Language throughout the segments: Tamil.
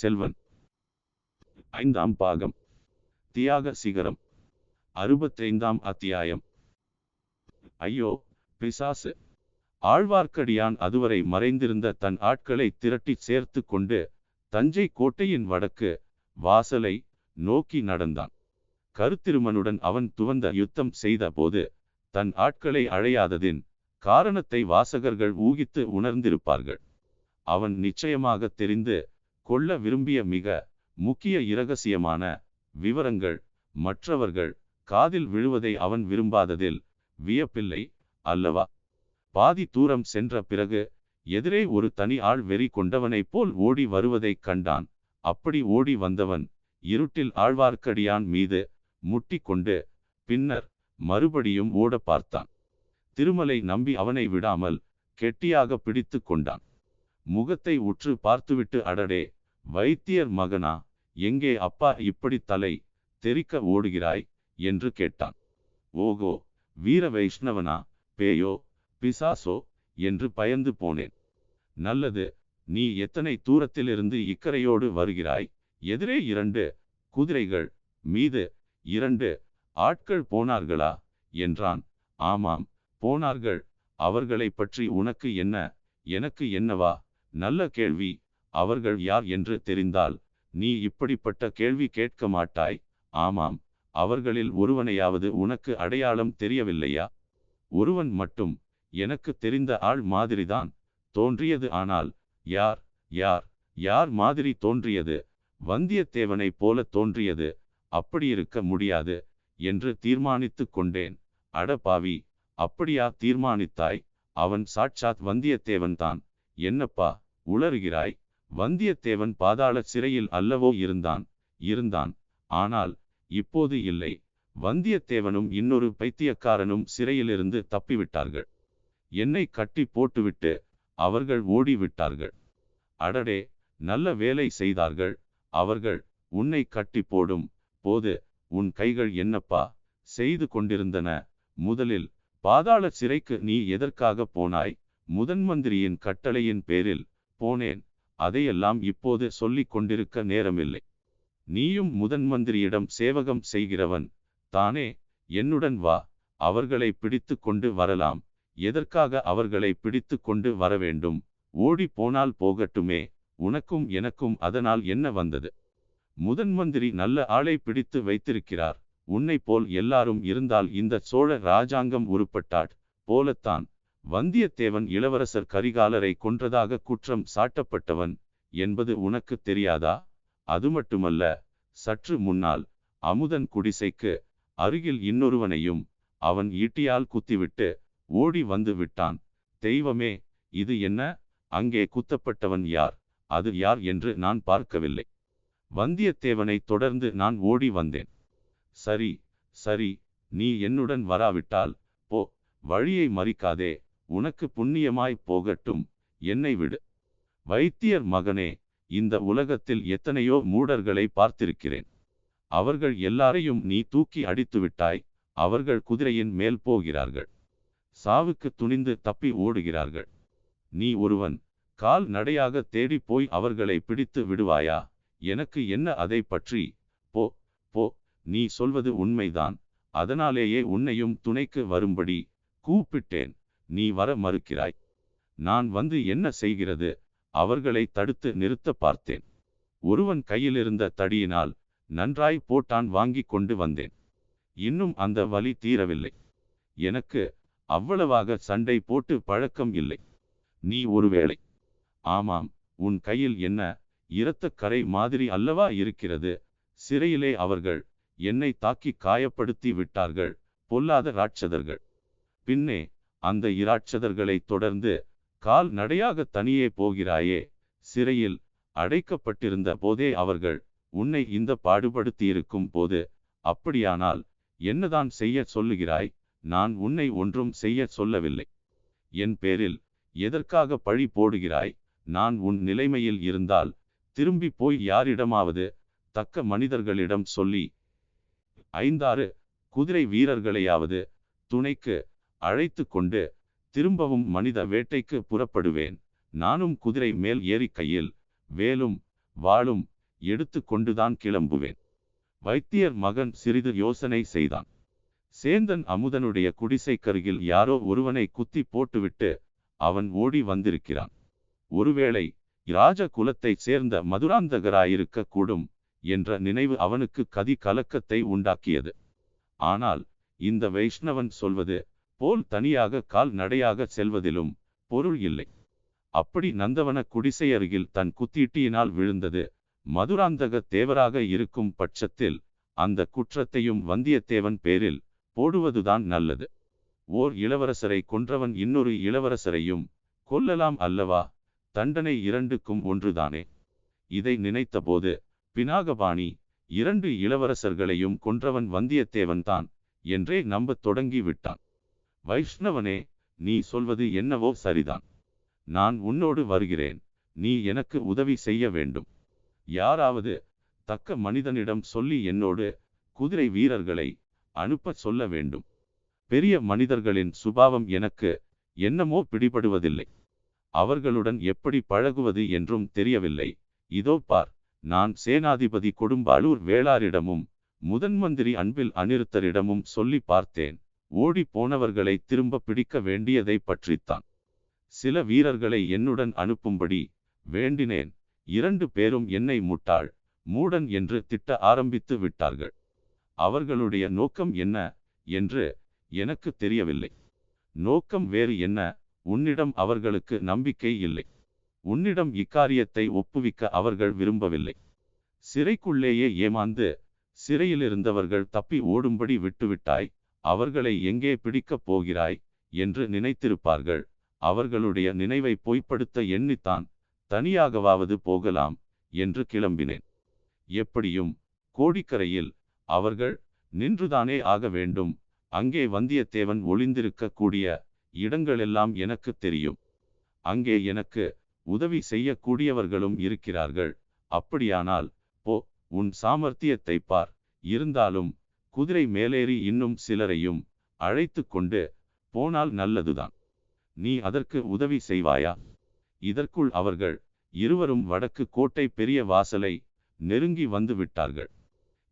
செல்வன். ஐந்தாம் பாகம். தியாக சிகரம். அறுபத்தைந்தாம் அத்தியாயம். ஐயோ பிசாசு. ஆழ்வார்க்கடியான் அதுவரை மறைந்திருந்த தன் ஆட்களை திரட்டிச் சேர்த்து கொண்டு தஞ்சை கோட்டையின் வடக்கு வாசலை நோக்கி நடந்தான். கருத்திருமனுடன் அவன் துவந்த யுத்தம் செய்த போது தன் ஆட்களை அழையாததின் காரணத்தை வாசகர்கள் ஊகித்து உணர்ந்திருப்பார்கள். அவன் நிச்சயமாக தெரிந்து கொள்ள விரும்பிய மிக முக்கிய இரகசியமான விவரங்கள் மற்றவர்கள் காதில் விழுவதை அவன் விரும்பாததில் வியப்பில்லை அல்லவா? பாதி தூரம் சென்ற பிறகு எதிரே ஒரு தனி ஆள் வெறி கொண்டவனைப் போல் ஓடி வருவதைக் கண்டான். அப்படி ஓடி வந்தவன் இருட்டில் ஆழ்வார்க்கடியான் மீது முட்டிக்கொண்டு பின்னர் மறுபடியும் ஓட பார்த்தான். திருமலை நம்பி அவனை விடாமல் கெட்டியாக பிடித்து கொண்டான். முகத்தை உற்று பார்த்துவிட்டு அடடே வைத்தியர் மகனா எங்கே அப்பா இப்படி தலை தெறிக்க ஓடுகிறாய்? என்று கேட்டான். ஓகோ வீர வைஷ்ணவனா பேயோ பிசாசோ என்று பயந்து போனேன். நல்லது நீ எத்தனை தூரத்திலிருந்து இக்கரையோடு வருகிறாய்? எதிரே இரண்டு குதிரைகள் மீது இரண்டு ஆட்கள் போனார்களா? என்றான். ஆமாம் போனார்கள். அவர்களை பற்றி உனக்கு என்ன எனக்கு என்னவா? நல்ல கேள்வி அவர்கள் யார் என்று தெரிந்தால் நீ இப்படிப்பட்ட கேள்வி கேட்க மாட்டாய். ஆமாம் அவர்களில் ஒருவனையாவது உனக்கு அடையாளம் தெரியவில்லையா? ஒருவன் மட்டும் எனக்கு தெரிந்த ஆள் மாதிரிதான் தோன்றியது. ஆனால் யார் யார் யார் மாதிரி தோன்றியது? வந்தியத்தேவனைப் போல தோன்றியது. அப்படியிருக்க முடியாது என்று தீர்மானித்து கொண்டேன். அட பாவி அப்படியா தீர்மானித்தாய்? அவன் சாட்சாத் வந்தியத்தேவன்தான். என்னப்பா உளறுகிறாய்? வந்தியத்தேவன் பாதாள சிறையில் அல்லவோ இருந்தான் இருந்தான். ஆனால் இப்போது இல்லை. வந்தியத்தேவனும் இன்னொரு பைத்தியக்காரனும் சிறையிலிருந்து தப்பிவிட்டார்கள். என்னை கட்டி போட்டுவிட்டு அவர்கள் ஓடிவிட்டார்கள். அடடே நல்ல வேலை செய்தார்கள். அவர்கள் உன்னை கட்டி போடும். போது உன் கைகள் என்னப்பா? செய்து கொண்டிருந்தன. முதலில் பாதாள சிறைக்கு நீ எதற்காக போனாய்? முதன் மந்திரியின் கட்டளையின் பேரில் போனேன். அதையெல்லாம் இப்போது சொல்லிக் கொண்டிருக்க நேரமில்லை. நீயும் முதன் மந்திரியிடம் சேவகம் செய்கிறவன். தானே என்னுடன் வா அவர்களை பிடித்து கொண்டு வரலாம். எதற்காக அவர்களை பிடித்து கொண்டு வர வேண்டும்? ஓடி போனால் போகட்டுமே உனக்கும் எனக்கும் அதனால் என்ன வந்தது? முதன் மந்திரி நல்ல ஆளை பிடித்து வைத்திருக்கிறார். உன்னை போல் எல்லாரும் இருந்தால் இந்த சோழ ராஜாங்கம் உருப்பட்டாட். போலத்தான். வந்தியத்தேவன் இளவரசர் கரிகாலரை கொன்றதாக குற்றம் சாட்டப்பட்டவன் என்பது உனக்கு தெரியாதா? அது மட்டுமல்ல சற்று முன்னால் அமுதன் குடிசைக்கு அருகில் இன்னொருவனையும் அவன் ஈட்டியால் குத்திவிட்டு ஓடி வந்து விட்டான். தெய்வமே இது என்ன? அங்கே குத்தப்பட்டவன் யார்? அது யார் என்று நான் பார்க்கவில்லை. வந்தியத்தேவனை தொடர்ந்து நான் ஓடி வந்தேன். சரி சரி நீ என்னுடன் வராவிட்டால் போ வழியை மறிக்காதே உனக்கு புண்ணியமாய் போகட்டும். என்னை விடு. வைத்தியர் மகனே இந்த உலகத்தில் எத்தனையோ மூடர்களை பார்த்திருக்கிறேன். அவர்கள் எல்லாரையும் நீ தூக்கி அடித்து விட்டாய் அவர்கள் குதிரையின் மேல் போகிறார்கள். சாவுக்கு துணிந்து தப்பி ஓடுகிறார்கள். நீ ஒருவன் கால் நடையாக தேடி போய் அவர்களை பிடித்து விடுவாயா? எனக்கு என்ன அதை பற்றி? போ போ நீ சொல்வது உண்மைதான். அதனாலேயே உன்னையும் துணைக்கு வரும்படி கூப்பிட்டேன். நீ வர மறுக்கிறாய். நான் வந்து என்ன செய்கிறது? அவர்களை தடுத்து நிறுத்த பார்த்தேன். ஒருவன் கையிலிருந்த தடியினால் நன்றாய் போட்டான் வாங்கி கொண்டு வந்தேன். இன்னும் அந்த வலி தீரவில்லை. எனக்கு அவ்வளவாக சண்டை போட்டு பழக்கம் இல்லை. நீ ஒருவேளை ஆமாம் உன் கையில் என்ன இரத்தக்கரை கரை மாதிரி அல்லவா இருக்கிறது? சிறையிலே அவர்கள் என்னை தாக்கி காயப்படுத்தி விட்டார்கள் பொல்லாத ராட்சதர்கள். பின்னே அந்த இராட்சதர்களை தொடர்ந்து கால் நடையாக தனியே போகிறாயே. சிறையில் அடைக்கப்பட்டிருந்த போதே அவர்கள் உன்னை இந்த பாடுபடுத்தியிருக்கும் போது அப்படியானால் என்னதான் செய்ய சொல்லுகிறாய்? நான் உன்னை ஒன்றும் செய்ய சொல்லவில்லை. என் பேரில் எதற்காக பழி போடுகிறாய்? நான் உன் நிலைமையில் இருந்தால் திரும்பி போய் யாரிடமாவது தக்க மனிதர்களிடம் சொல்லி ஐந்தாறு குதிரை வீரர்களையாவது துணைக்கு அழைத்து கொண்டு திரும்பவும் மனித வேட்டைக்கு புறப்படுவேன். நானும் குதிரை மேல் ஏறி கையில் வேலும் வாளும் எடுத்து கொண்டுதான் கிளம்புவேன். வைத்தியர் மகன் சிறிது யோசனை செய்தான். சேந்தன் அமுதனுடைய குடிசைக்கருகில் யாரோ ஒருவனை குத்தி போட்டுவிட்டு அவன் ஓடி வந்திருக்கிறான். ஒருவேளை இராஜ குலத்தைச் சேர்ந்த மதுராந்தகராயிருக்க கூடும் என்ற நினைவு அவனுக்கு கதி கலக்கத்தை உண்டாக்கியது. ஆனால் இந்த வைஷ்ணவன் சொல்வது போல் தனியாக கால் நடையாக செல்வதிலும் பொருள் இல்லை. அப்படி நந்தவன குடிசையருகில் தன் குத்தீட்டியினால் விழுந்தது. மதுராந்தக தேவராக இருக்கும் பட்சத்தில் அந்த குற்றத்தையும் வந்தியத்தேவன் பேரில் போடுவதுதான் நல்லது. ஓர் இளவரசரை கொன்றவன் இன்னொரு இளவரசரையும் கொல்லலாம் அல்லவா? தண்டனை இரண்டுக்கும் ஒன்றுதானே? இதை நினைத்தபோது பினாகபாணி இரண்டு இளவரசர்களையும் கொன்றவன் வந்தியத்தேவன்தான் என்றே நம்பத் தொடங்கி விட்டான் வைஷ்ணவனே நீ சொல்வது என்னவோ சரிதான். நான் உன்னோடு வருகிறேன். நீ எனக்கு உதவி செய்ய வேண்டும். யாராவது தக்க மனிதனிடம் சொல்லி என்னோடு குதிரை வீரர்களை அனுப்பச் சொல்ல வேண்டும். பெரிய மனிதர்களின் சுபாவம் எனக்கு என்னமோ பிடிபடுவதில்லை. அவர்களுடன் எப்படி பழகுவது என்றும் தெரியவில்லை. இதோ பார் நான் சேனாதிபதி கொடும்பாளூர் வேளாரிடமும் முதன்மந்திரி அன்பில் அனிருத்தரிடமும் சொல்லி பார்த்தேன். போனவர்களை திரும்ப பிடிக்க வேண்டியதை பற்றித்தான். சில வீரர்களை என்னுடன் அனுப்பும்படி வேண்டினேன். இரண்டு பேரும் என்னை முட்டாள் மூடன் என்று திட்ட ஆரம்பித்து விட்டார்கள். அவர்களுடைய நோக்கம் என்ன என்று எனக்கு தெரியவில்லை. நோக்கம் வேறு என்ன? உன்னிடம் அவர்களுக்கு நம்பிக்கை இல்லை. உன்னிடம் இக்காரியத்தை ஒப்புவிக்க அவர்கள் விரும்பவில்லை. சிறைக்குள்ளேயே ஏமாந்து சிறையிலிருந்தவர்கள் தப்பி ஓடும்படி விட்டுவிட்டாய். அவர்களை எங்கே பிடிக்கப் போகிறாய் என்று நினைத்திருப்பார்கள். அவர்களுடைய நினைவை பொய்ப்படுத்த எண்ணித்தான் தனியாகவாவது போகலாம் என்று கிளம்பினேன். எப்படியும் கோடிக்கரையில் அவர்கள் நின்றுதானே ஆக வேண்டும். அங்கே வந்தியத்தேவன் ஒளிந்திருக்க கூடிய இடங்களெல்லாம் எனக்கு தெரியும். அங்கே எனக்கு உதவி செய்யக்கூடியவர்களும் இருக்கிறார்கள். அப்படியானால் போ உன் சாமர்த்தியத்தை பார். இருந்தாலும் குதிரை மேலேறி இன்னும் சிலரையும் அழைத்து கொண்டு போனால் நல்லதுதான். நீ அதற்கு உதவி செய்வாயா? இதற்குள் அவர்கள் இருவரும் வடக்கு கோட்டை பெரிய வாசலை நெருங்கி வந்து விட்டார்கள்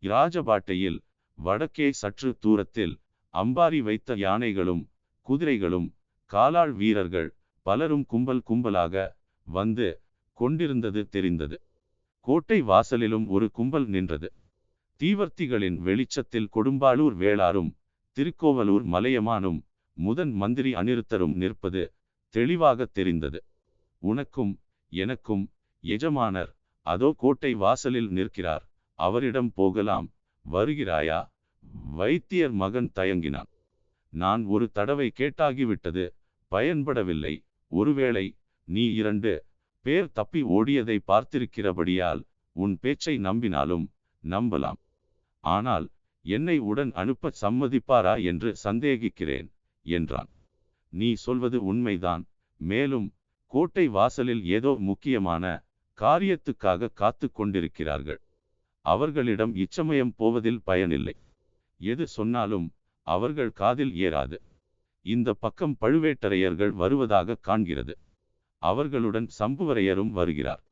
இராஜபாட்டையில் வடக்கே சற்று தூரத்தில் அம்பாரி வைத்த யானைகளும் குதிரைகளும் காலாள் வீரர்கள் பலரும் கும்பல் கும்பலாக வந்து கொண்டிருந்தது தெரிந்தது. கோட்டை வாசலிலும் ஒரு கும்பல் நின்றது. தீவர்த்திகளின் வெளிச்சத்தில் கொடும்பாளூர் வேளாரும் திருக்கோவலூர் மலையமானும் முதன் மந்திரி அனிருத்தரும் நிற்பது தெளிவாக தெரிந்தது. உனக்கும் எனக்கும் எஜமானர் அதோ கோட்டை வாசலில் நிற்கிறார் அவரிடம் போகலாம் வருகிறாயா? வைத்தியர் மகன் தயங்கினான். நான் ஒரு தடவை கேட்டாகிவிட்டது பயன்படவில்லை ஒருவேளை நீ இரண்டு பேர் தப்பி ஓடியதை பார்த்திருக்கிறபடியால் உன் பேச்சை நம்பினாலும் நம்பலாம். ஆனால் என்னை உடன் அனுப்ப சம்மதிப்பாரா என்று சந்தேகிக்கிறேன் என்றான். நீ சொல்வது உண்மைதான் மேலும் கோட்டை வாசலில் ஏதோ முக்கியமான காரியத்துக்காக காத்து கொண்டிருக்கிறார்கள். அவர்களிடம் இச்சமயம் போவதில் பயனில்லை. எது சொன்னாலும் அவர்கள் காதில் ஏறாது. இந்த பக்கம் பழுவேட்டரையர்கள் வருவதாக காண்கிறது. அவர்களுடன் சம்புவரையரும் வருகிறார்.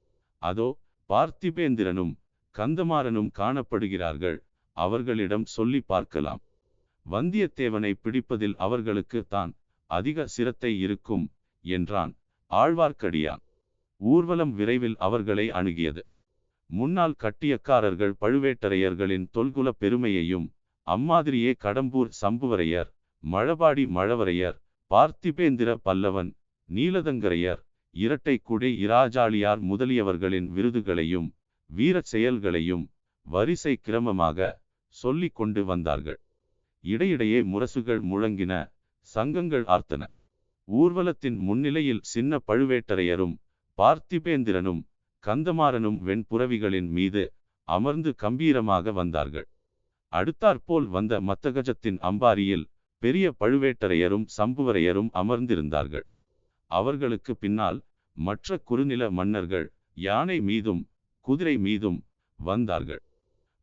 அதோ பார்த்திபேந்திரனும் கந்தமாறனும் காணப்படுகிறார்கள் அவர்களிடம் சொல்லி பார்க்கலாம். வந்தியத்தேவனை பிடிப்பதில் அவர்களுக்கு தான் அதிக சிரத்தை இருக்கும் என்றான் ஆழ்வார்க்கடியான். ஊர்வலம் விரைவில் அவர்களை அணுகியது. முன்னாள் கட்டியக்காரர்கள் பழுவேட்டரையர்களின் தொல்குல பெருமையையும் அம்மாதிரியே கடம்பூர் சம்புவரையர் மழபாடி மழவரையர் பார்த்திபேந்திர பல்லவன் நீலதங்கரையர் இரட்டை குடை இராஜாளியார் முதலியவர்களின் விருதுகளையும் வீர செயல்களையும் வரிசை கிரமமாக சொல்லிக் கொண்டு வந்தார்கள். இடையிடையே முரசுகள் முழங்கின சங்கங்கள் ஆர்த்தன. ஊர்வலத்தின் முன்னிலையில் சின்ன பழுவேட்டரையரும் பார்த்திபேந்திரனும் கந்தமாறனும் வெண்புறவிகளின் மீது அமர்ந்து கம்பீரமாக வந்தார்கள். அடுத்தாற்போல் வந்த மத்தகஜத்தின் அம்பாரியில் பெரிய பழுவேட்டரையரும் சம்புவரையரும் அமர்ந்திருந்தார்கள். அவர்களுக்கு பின்னால் மற்ற குறுநில மன்னர்கள் யானை மீதும் குதிரை மீதும் வந்தார்கள்.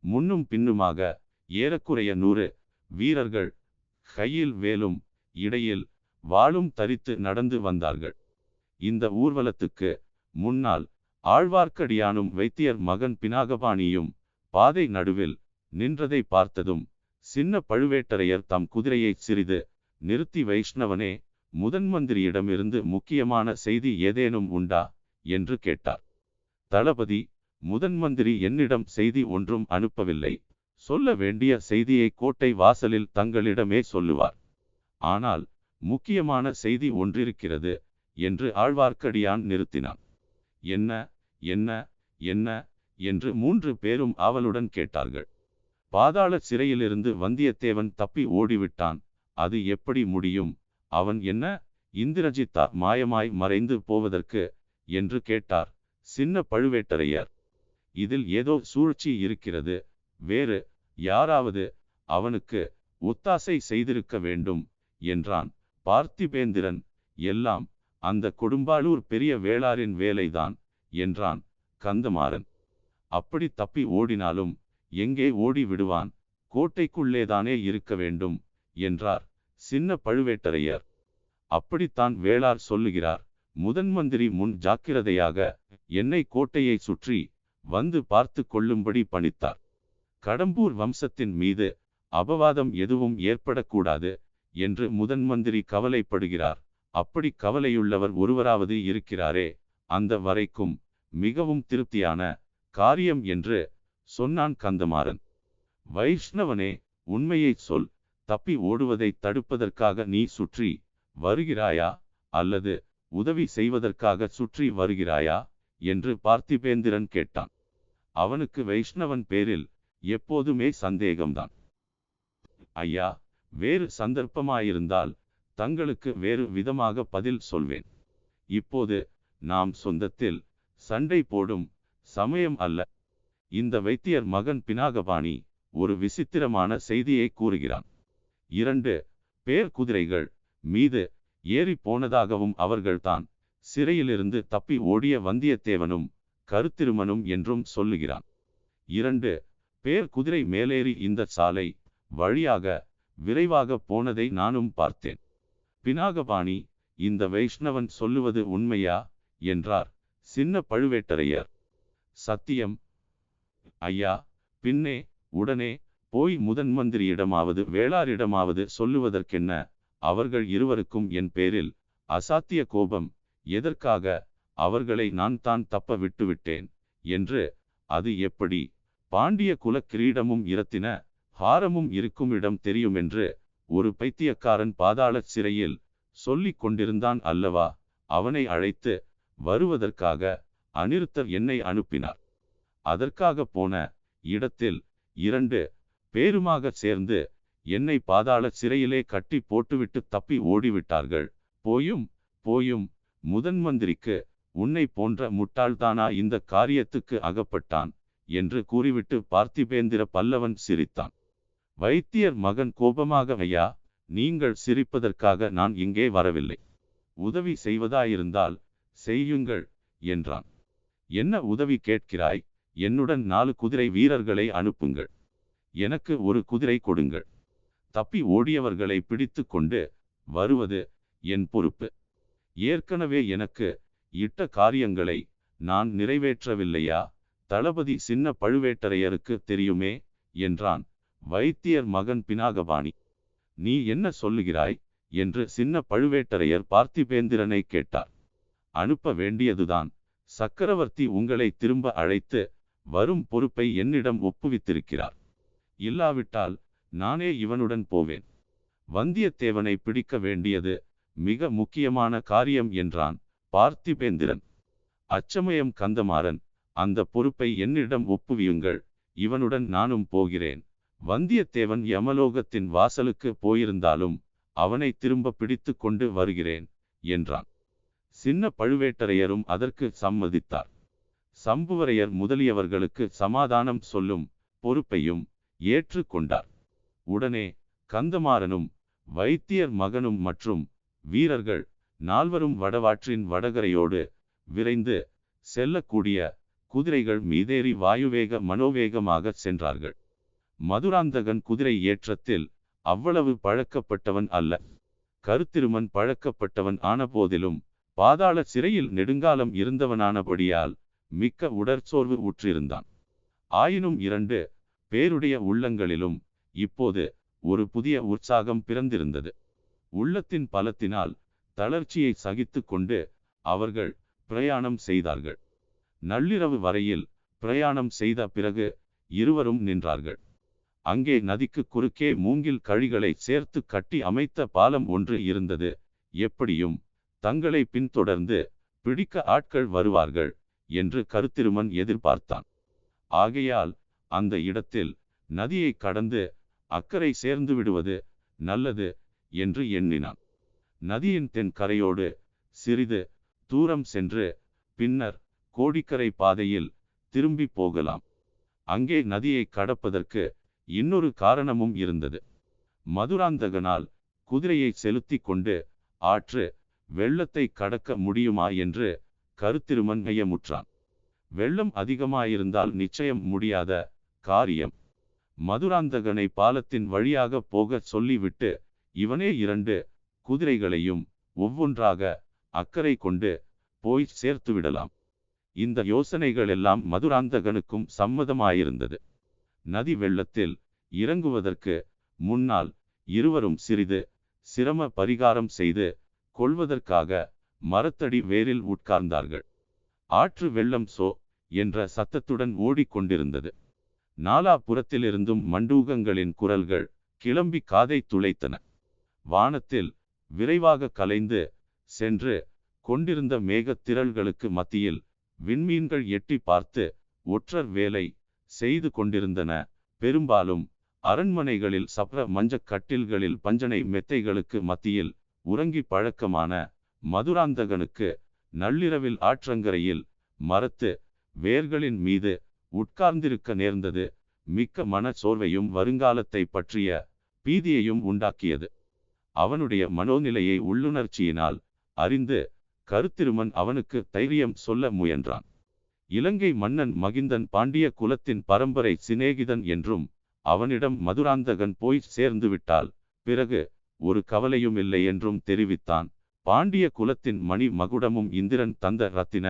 முன்னும் பின்னுமாக ஏறக்குறைய நூறு வீரர்கள் கையில் வேலும் இடையில் வாளும் தரித்து நடந்து வந்தார்கள். இந்த ஊர்வலத்துக்கு முன்னால் ஆழ்வார்க்கடியானும் வைத்தியர் மகன் பினாகபாணியும் பாதை நடுவில் நின்றதை பார்த்ததும் சின்ன பழுவேட்டரையர் தம் குதிரையை சிறிது நிறுத்தி வைஷ்ணவனே முதன் மந்திரியிடமிருந்து முக்கியமான செய்தி ஏதேனும் உண்டா? என்று கேட்டார். தளபதி முதன் மந்திரி என்னிடம் செய்தி ஒன்றும் அனுப்பவில்லை. சொல்ல வேண்டிய செய்தியை கோட்டை வாசலில் தங்களிடமே சொல்லுவார். ஆனால் முக்கியமான செய்தி ஒன்றிருக்கிறது என்று ஆழ்வார்க்கடியான் நிறுத்தினான். என்ன என்ன என்ன? என்று மூன்று பேரும் ஆவலுடன் கேட்டார்கள். பாதாள சிறையிலிருந்து வந்தியத்தேவன் தப்பி ஓடிவிட்டான். அது எப்படி முடியும்? அவன் என்ன இந்திரஜித்தா மாயமாய் மறைந்து போவதற்கு? என்று கேட்டார் சின்ன பழுவேட்டரையர். இதில் ஏதோ சூழ்ச்சி இருக்கிறது. வேறு யாராவது அவனுக்கு ஒத்தாசை செய்திருக்க வேண்டும் என்றான். பார்த்திபேந்திரன் எல்லாம் அந்த கொடும்பாளூர் பெரிய வேளாரின் வேலைதான் என்றான் கந்தமாறன். அப்படி தப்பி ஓடினாலும் எங்கே ஓடி விடுவான்? கோட்டைக்குள்ளேதானே இருக்க வேண்டும் என்றார் சின்ன பழுவேட்டரையர். அப்படித்தான் வேளார் சொல்லுகிறார் முதன் மந்திரி முன் ஜாக்கிரதையாக என்னை கோட்டையை சுற்றி வந்து பார்த்து கொள்ளும்படி பணித்தார். கடம்பூர் வம்சத்தின் மீது அபவாதம் எதுவும் ஏற்படக்கூடாது என்று முதன் மந்திரி கவலைப்படுகிறார். அப்படி கவலையுள்ளவர் ஒருவராவது இருக்கிறாரே. அந்த வரைக்கும் மிகவும் திருப்தியான காரியம் என்று சொன்னான் கந்தமாறன். வைஷ்ணவனே உண்மையை சொல். தப்பி ஓடுவதை தடுப்பதற்காக நீ சுற்றி வருகிறாயா? அல்லது உதவி செய்வதற்காக சுற்றி வருகிறாயா? என்று பார்த்திபேந்திரன் கேட்டான். அவனுக்கு வைஷ்ணவன் பேரில் எப்போதுமே சந்தேகம்தான். ஐயா வேறு சந்தர்ப்பமாயிருந்தால் தங்களுக்கு வேறு விதமாக பதில் சொல்வேன். இப்போது நாம் சொந்தத்தில் சண்டை போடும் சமயம் அல்ல. இந்த வைத்தியர் மகன் பினாகபாணி ஒரு விசித்திரமான செய்தியை கூறுகிறான். இரண்டு பேர் குதிரைகள் மீது ஏறி போனதாகவும் அவர்கள்தான் சிறையிலிருந்து தப்பி ஓடிய வந்தியத்தேவனும் கருத்திருமனும் என்றும் சொல்லுகிறான். இரண்டு பேர் குதிரை மேலேறி இந்த சாலை வழியாக விரைவாக போனதை நானும் பார்த்தேன். பினாகபாணி இந்த வைஷ்ணவன் சொல்லுவது உண்மையா? என்றார் சின்ன பழுவேட்டரையர். சத்தியம். ஐயா பின்னே உடனே போய் முதன் மந்திரியிடமாவது வேளாரிடமாவது சொல்லுவதற்கென்ன? அவர்கள் இருவருக்கும் என் பேரில் அசாத்திய கோபம். எதற்காக? அவர்களை நான் தான் தப்ப விட்டுவிட்டேன். என்று அது எப்படி? பாண்டிய குல கிரீடமும் இரத்தின ஹாரமும் இருக்கும் இடம் தெரியுமென்று ஒரு பைத்தியக்காரன் பாதாள சிறையில் சொல்லிக் கொண்டிருந்தான் அல்லவா? அவனை அழைத்து வருவதற்காக அனிருத்தர் என்னை அனுப்பினார். அதற்காக போன இடத்தில் இரண்டு பேருமாக சேர்ந்து என்னை பாதாள சிறையிலே கட்டி போட்டுவிட்டு தப்பி ஓடிவிட்டார்கள். போயும் போயும் முதன் மந்திரிக்கு உன்னை போன்ற முட்டாள்தானா இந்த காரியத்துக்கு அகப்பட்டான். என்று கூறிவிட்டு பார்த்திபேந்திர பல்லவன் சிரித்தான். வைத்தியர் மகன் கோபமாக ஐயா நீங்கள் சிரிப்பதற்காக நான் இங்கே வரவில்லை. உதவி செய்வதாயிருந்தால் செய்யுங்கள் என்றான். என்ன உதவி கேட்கிறாய்? என்னுடன் நாலு குதிரை வீரர்களை அனுப்புங்கள். எனக்கு ஒரு குதிரை கொடுங்கள். தப்பி ஓடியவர்களை பிடித்து கொண்டு வருவது என் பொறுப்பு. ஏற்கனவே எனக்கு இட்ட காரியங்களை நான் நிறைவேற்றவில்லையா? தளபதி சின்ன பழுவேட்டரையருக்கு தெரியுமே? என்றான். வைத்தியர் மகன் பினாகபாணி. நீ என்ன சொல்லுகிறாய்? என்று சின்ன பழுவேட்டரையர் பார்த்திபேந்திரனை கேட்டார். அனுப்ப வேண்டியதுதான். சக்கரவர்த்தி உங்களை திரும்ப அழைத்து வரும் பொறுப்பை என்னிடம் ஒப்புவித்திருக்கிறார். இல்லாவிட்டால் நானே இவனுடன் போவேன். வந்தியத்தேவனை பிடிக்க வேண்டியது மிக முக்கியமான காரியம் என்றான் பார்த்திபேந்திரன். அச்சமயம் கந்தமாறன். அந்த பொறுப்பை என்னிடம் ஒப்புவியுங்கள். இவனுடன் நானும் போகிறேன். வந்தியத்தேவன் யமலோகத்தின் வாசலுக்கு போயிருந்தாலும் அவனை திரும்ப பிடித்து கொண்டு வருகிறேன் என்றான். சின்ன பழுவேட்டரையரும் அதற்கு சம்மதித்தார். சம்புவரையர் முதலியவர்களுக்கு சமாதானம் சொல்லும் பொறுப்பையும் ஏற்றுக்கொண்டார் உடனே கந்தமாறனும் வைத்தியர் மகனும் மற்றும் வீரர்கள் நால்வரும் வடவாற்றின் வடகரையோடு விரைந்து செல்லக்கூடிய குதிரைகள் மீதேறி வாயுவேக மனோவேகமாக சென்றார்கள். மதுராந்தகன் குதிரை ஏற்றத்தில் அவ்வளவு பழக்கப்பட்டவன் அல்ல. கருத்திருமன் பழக்கப்பட்டவன் ஆனபோதிலும் பாதாள சிறையில் நெடுங்காலம் இருந்தவனானபடியால் மிக்க உடற்சோர்வு உற்றிருந்தான். ஆயினும் இரண்டு பேருடைய உள்ளங்களிலும் இப்போது ஒரு புதிய உற்சாகம் பிறந்திருந்தது. உள்ளத்தின் பலத்தினால் தளர்ச்சியை சகித்து கொண்டு அவர்கள் பிரயாணம் செய்தார்கள். நள்ளிரவு வரையில் பிரயாணம் செய்த பிறகு இருவரும் நின்றார்கள். அங்கே நதிக்கு குறுக்கே மூங்கில் கழிகளை சேர்த்து கட்டி அமைத்த பாலம் ஒன்று இருந்தது. எப்படியும் தங்களை பின்தொடர்ந்து பிடிக்க ஆட்கள் வருவார்கள் என்று கருத்திருமன் எதிர்பார்த்தான். ஆகையால் அந்த இடத்தில் நதியை கடந்து அக்கறை சேர்ந்து விடுவது நல்லது என்று எண்ணினான். நதியின் தென் கரையோடு சிறிது தூரம் சென்று பின்னர் கோடிக்கரை பாதையில் திரும்பி போகலாம். அங்கே நதியை கடப்பதற்கு இன்னொரு காரணமும் இருந்தது. மதுராந்தகனால் குதிரையை செலுத்தி கொண்டு ஆற்று வெள்ளத்தை கடக்க முடியுமா என்று கருத்திருமன் ஐயமுற்றான். வெள்ளம் அதிகமாயிருந்தால் நிச்சயம் முடியாத காரியம். மதுராந்தகனை பாலத்தின் வழியாக போகச் சொல்லிவிட்டு இவனே இரண்டு குதிரைகளையும் ஒவ்வொன்றாக அக்கறை கொண்டு போய் சேர்த்துவிடலாம். இந்த யோசனைகள் எல்லாம் மதுராந்தகனுக்கும் சம்மதமாயிருந்தது. நதி வெள்ளத்தில் இறங்குவதற்கு முன்னால் இருவரும் சிறிது சிரம பரிகாரம் செய்து கொள்வதற்காக மரத்தடி வேரில் உட்கார்ந்தார்கள். ஆற்று வெள்ளம் சோ என்ற சத்தத்துடன் ஓடிக்கொண்டிருந்தது. நாலாபுறத்திலிருந்தும் மண்டூகங்களின் குரல்கள் கிளம்பி காதை துளைத்தன. வானத்தில் விரைவாக கலைந்து சென்று கொண்டிருந்த மேகத் திரள்களுக்கு மத்தியில் விண்மீன்கள் எட்டி பார்த்து ஒற்றர் வேலை செய்து கொண்டிருந்தன. பெரும்பாலும் அரண்மனைகளில் சப்ர மஞ்சக் கட்டில்களில் பஞ்சனை மெத்தைகளுக்கு மத்தியில் உறங்கி பழக்கமான மதுராந்தகனுக்கு நள்ளிரவில் ஆற்றங்கரையில் மரத்து வேர்களின் மீது உட்கார்ந்திருக்க நேர்ந்தது. மிக்க மன சோர்வையும் வருங்காலத்தை பற்றிய பீதியையும் உண்டாக்கியது. அவனுடைய மனோநிலையை உள்ளுணர்ச்சியினால் அறிந்து கருத்திருமன் அவனுக்கு தைரியம் சொல்ல முயன்றான். இலங்கை மன்னன் மகிந்தன் பாண்டிய குலத்தின் பரம்பரை சிநேகிதன் என்றும் அவனிடம் மதுராந்தகன் போய் சேர்ந்து விட்டால் பிறகு ஒரு கவலையும் இல்லை என்றும் தெரிவித்தான். பாண்டிய குலத்தின் மணி மகுடமும் இந்திரன் தந்த ரத்தின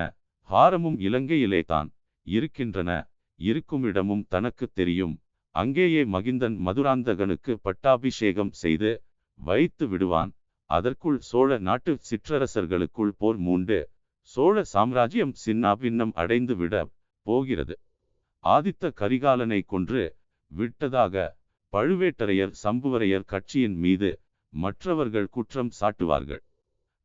ஹாரமும் இலங்கையிலே தான் இருக்கின்றன இருக்குமிடமும் தனக்கு தெரியும். அங்கேயே மகிந்தன் மதுராந்தகனுக்கு பட்டாபிஷேகம் செய்து வைத்து விடுவான். அதற்குள் சோழ நாட்டு சிற்றரசர்களுக்குள் போர் மூண்டு சோழ சாம்ராஜ்யம் சின்னாபின்னம் அடைந்து விட போகிறது. ஆதித்த கரிகாலனை கொன்று விட்டதாக பழுவேட்டரையர் சம்புவரையர் கட்சியின் மீது மற்றவர்கள் குற்றம் சாட்டுவார்கள்.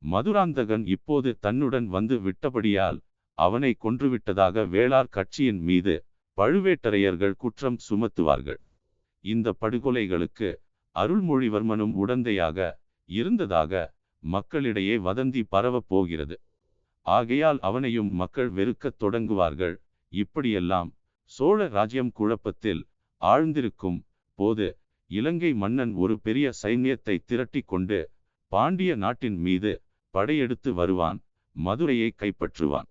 மதுராந்தகன் இப்போது தன்னுடன் வந்து விட்டபடியால் அவனை கொன்றுவிட்டதாக வேளார் கட்சியின் மீது பழுவேட்டரையர்கள் குற்றம் சுமத்துவார்கள். இந்த படுகொலைகளுக்கு அருள்மொழிவர்மனும் உடந்தையாக இருந்ததாக மக்களிடையே வதந்தி பரவப் போகிறது. ஆகையால் அவனையும் மக்கள் வெறுக்கத் தொடங்குவார்கள். இப்படியெல்லாம் சோழ ராஜ்யம் குழப்பத்தில் ஆழ்ந்திருக்கும் போது இலங்கை மன்னன் ஒரு பெரிய சைன்யத்தை திரட்டி கொண்டு பாண்டிய நாட்டின் மீது படையெடுத்து வருவான் மதுரையை கைப்பற்றுவான்.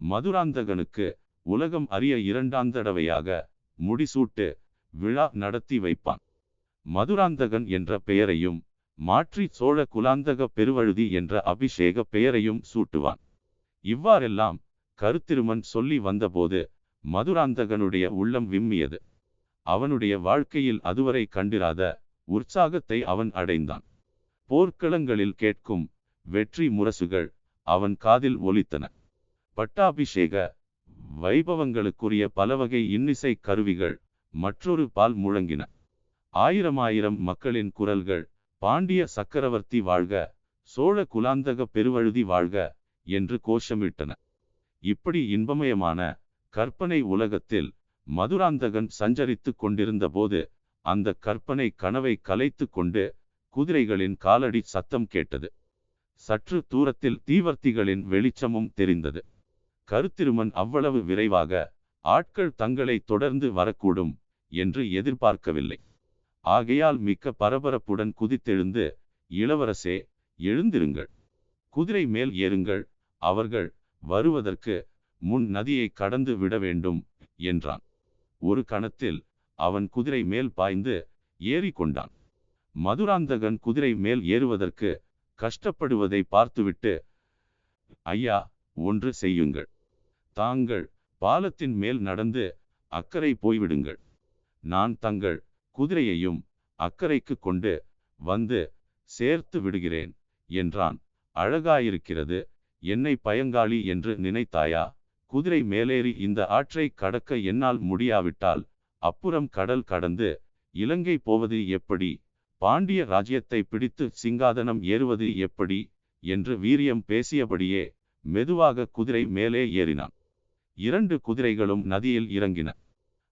மதுராந்தகனுக்கு உலகம் அறிய இரண்டாந்தடவையாக முடிசூட்டு விழா நடத்தி வைப்பான். மதுராந்தகன் என்ற பெயரையும் மாற்றி சோழ குலாந்தக பெருவழுதி என்ற அபிஷேக பெயரையும் சூட்டுவான். இவ்வாறெல்லாம் கருத்திருமன் சொல்லி வந்தபோது மதுராந்தகனுடைய உள்ளம் விம்மியது. அவனுடைய வாழ்க்கையில் அதுவரை கண்டிராத உற்சாகத்தை அவன் அடைந்தான். போர்க்களங்களில் கேட்கும் வெற்றி முரசுகள் அவன் காதில் ஒலித்தன. பட்டாபிஷேக வைபவங்களுக்குரிய பலவகை இன்னிசை கருவிகள் மற்றொரு பால் முழங்கின. ஆயிரமாயிரம் மக்களின் குரல்கள் பாண்டிய சக்கரவர்த்தி வாழ்க சோழ குலாந்தக பெருவழுதி வாழ்க என்று கோஷமிட்டன. இப்படி இன்பமயமான கற்பனை உலகத்தில் மதுராந்தகன் சஞ்சரித்து கொண்டிருந்த போது அந்த கற்பனை கனவை கலைத்து கொண்டு குதிரைகளின் காலடி சத்தம் கேட்டது. சற்று தூரத்தில் தீவர்த்திகளின் வெளிச்சமும் தெரிந்தது. கருத்திருமன் அவ்வளவு விரைவாக ஆட்கள் தங்களை தொடர்ந்து வரக்கூடும் என்று எதிர்பார்க்கவில்லை. ஆகையால் மிக்க பரபரப்புடன் குதித்தெழுந்து இளவரசே எழுந்திருங்கள். குதிரை மேல் ஏறுங்கள் அவர்கள் வருவதற்கு முன் நதியை கடந்து விட வேண்டும் என்றான். ஒரு கணத்தில் அவன் குதிரை மேல் பாய்ந்து ஏறிக்கொண்டான். மதுராந்தகன் குதிரை மேல் ஏறுவதற்கு கஷ்டப்படுவதை பார்த்துவிட்டு ஐயா ஒன்று செய்யுங்கள். தாங்கள் பாலத்தின் மேல் நடந்து அக்கறை போய்விடுங்கள். நான் தங்கள் குதிரையையும் அக்கறைக்கு கொண்டு வந்து சேர்த்து விடுகிறேன் என்றான். அழகாயிருக்கிறது என்னை பயங்காளி என்று நினைத்தாயா? குதிரை மேலேறி இந்த ஆற்றை கடக்க என்னால் முடியாவிட்டால் அப்புறம் கடல் கடந்து இலங்கை போவது எப்படி? பாண்டிய ராஜ்யத்தை பிடித்து சிங்காதனம் ஏறுவது எப்படி? என்று வீரியம் பேசியபடியே மெதுவாக குதிரை மேலே ஏறினான். இரண்டு குதிரைகளும் நதியில் இறங்கின.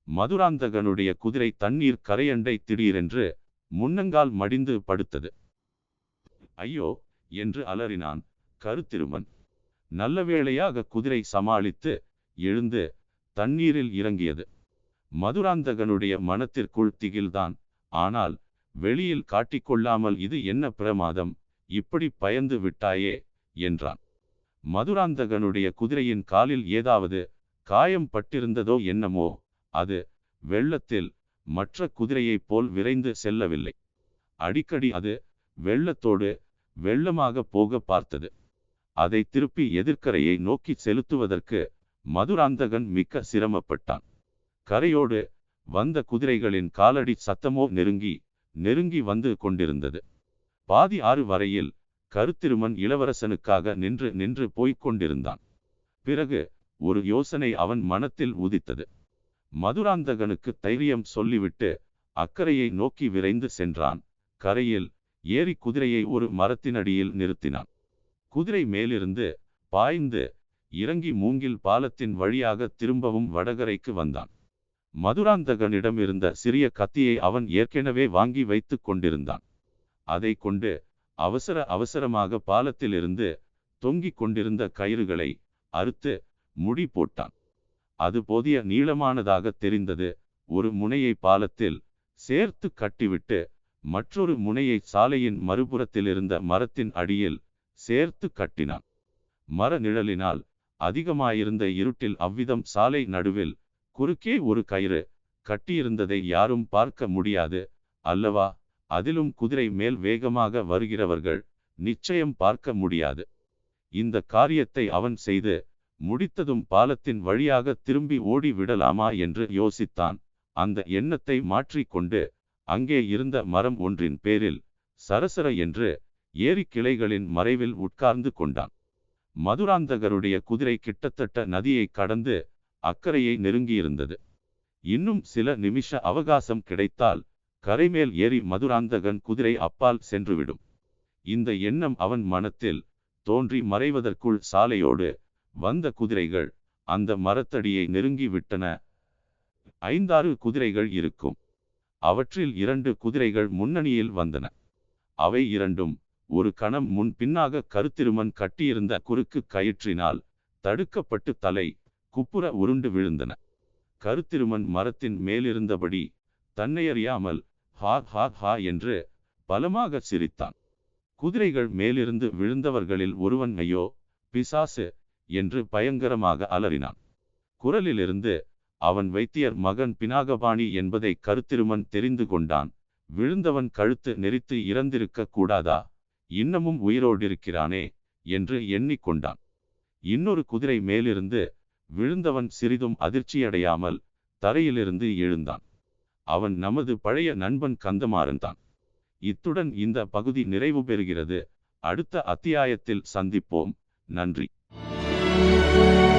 மதுராந்தகனுடைய குதிரை தண்ணீர் கரையண்டை திடீரென்று முன்னங்கால் மடிந்து படுத்தது. ஐயோ! என்று அலறினான் கருத்திருமன். நல்ல வேளையாக குதிரை சமாளித்து எழுந்து தண்ணீரில் இறங்கியது. மதுராந்தகனுடைய மனத்திற்குள் திகில்தான். ஆனால் வெளியில் காட்டிக்கொள்ளாமல் இது என்ன பிரமாதம்? இப்படி பயந்து விட்டாயே! என்றான். மதுராந்தகனுடைய குதிரையின் காலில் ஏதாவது காயம் பட்டிருந்ததோ என்னமோ அது வெள்ளத்தில் மற்ற குதிரையைப் போல் விரைந்து செல்லவில்லை. அடிக்கடி அது வெள்ளத்தோடு வெள்ளமாக போக பார்த்தது. அதை திருப்பி எதிர்க்கரையை நோக்கி செலுத்துவதற்கு மதுராந்தகன் மிக்க சிரமப்பட்டான். கரையோடு வந்த குதிரைகளின் காலடி சத்தமோ நெருங்கி நெருங்கி வந்து கொண்டிருந்தது. பாதி ஆறு வரையில் கருத்திருமன் இளவரசனுக்காக நின்று நின்று போய்க் கொண்டிருந்தான். பிறகு ஒரு யோசனை அவன் மனத்தில் உதித்தது. மதுராந்தகனுக்கு தைரியம் சொல்லிவிட்டு அக்கறையை நோக்கி விரைந்து சென்றான். கரையில் ஏறி குதிரையை ஒரு மரத்தினடியில் நிறுத்தினான். குதிரை மேலிருந்து பாய்ந்து இறங்கி மூங்கில் பாலத்தின் வழியாக திரும்பவும் வடகரைக்கு வந்தான். மதுராந்தகனிடம் இருந்த சிறிய கத்தியை அவன் ஏற்கனவே வாங்கி வைத்து கொண்டிருந்தான். அதை கொண்டு அவசர அவசரமாக பாலத்திலிருந்து தொங்கிக் கொண்டிருந்த கயிறுகளை அறுத்து முடி போட்டான். அது போதிய நீளமானதாக தெரிந்தது. ஒரு முனையை பாலத்தில் சேர்த்து கட்டிவிட்டு மற்றொரு முனையை சாலையின் மறுபுறத்தில் இருந்த மரத்தின் அடியில் சேர்த்து கட்டினான். மர நிழலினால் அதிகமாயிருந்த இருட்டில் அவ்விதம் சாலை நடுவில் குறுக்கே ஒரு கயிறு கட்டியிருந்ததை யாரும் பார்க்க முடியாது. அல்லவா அதிலும் குதிரை மேல் வேகமாக வருகிறவர்கள் நிச்சயம் பார்க்க முடியாது. இந்த காரியத்தை அவன் செய்து முடித்ததும் பாலத்தின் வழியாக திரும்பி ஓடி விடலாமா என்று யோசித்தான். அந்த எண்ணத்தை மாற்றிக்கொண்டு அங்கே இருந்த மரம் ஒன்றின் பேரில் சரசர என்று ஏரி கிளைகளின் மறைவில் உட்கார்ந்து கொண்டான். மதுராந்தகருடைய குதிரை கிட்டத்தட்ட நதியை கடந்து அக்கறையை நெருங்கியிருந்தது. இன்னும் சில நிமிஷ அவகாசம் கிடைத்தால் கரைமேல் ஏறி மதுராந்தகன் குதிரை அப்பால் சென்றுவிடும். இந்த எண்ணம் அவன் மனத்தில் தோன்றி மறைவதற்குள் சாலையோடு வந்த குதிரைகள் அந்த மரத்தடியை நெருங்கி விட்டன. ஐந்தாறு குதிரைகள் இருக்கும். அவற்றில் இரண்டு குதிரைகள் முன்னணியில் வந்தன. அவை இரண்டும் ஒரு கணம் முன் பின்னாக கருத்திருமன் கட்டியிருந்த குறுக்கு கயிற்றினால் தடுக்கப்பட்டு தலை குப்புற உருண்டு விழுந்தன. கருத்திருமன் மரத்தின் மேலிருந்தபடி தன்னையறியாமல் ஹா ஹா ஹா என்று பலமாக சிரித்தான். குதிரைகள் மேலிருந்து விழுந்தவர்களில் ஒருவன் ஐயோ பிசாசு என்று பயங்கரமாக அலறினான். குரலிலிருந்து அவன் வைத்தியர் மகன் பினாகபாணி என்பதை கருத்திருமன் தெரிந்து கொண்டான். விழுந்தவன் கழுத்து நெரித்து இறந்திருக்க கூடாதா? இன்னமும் உயிரோடிருக்கிறானே என்று எண்ணிக்கொண்டான். இன்னொரு குதிரை மேலிருந்து விழுந்தவன் சிறிதும் அதிர்ச்சியடையாமல் தரையிலிருந்து எழுந்தான். அவன் நமது பழைய நண்பன் கந்தமாறன் தான் இத்துடன் இந்த பகுதி நிறைவு பெறுகிறது. அடுத்த அத்தியாயத்தில் சந்திப்போம். நன்றி. Música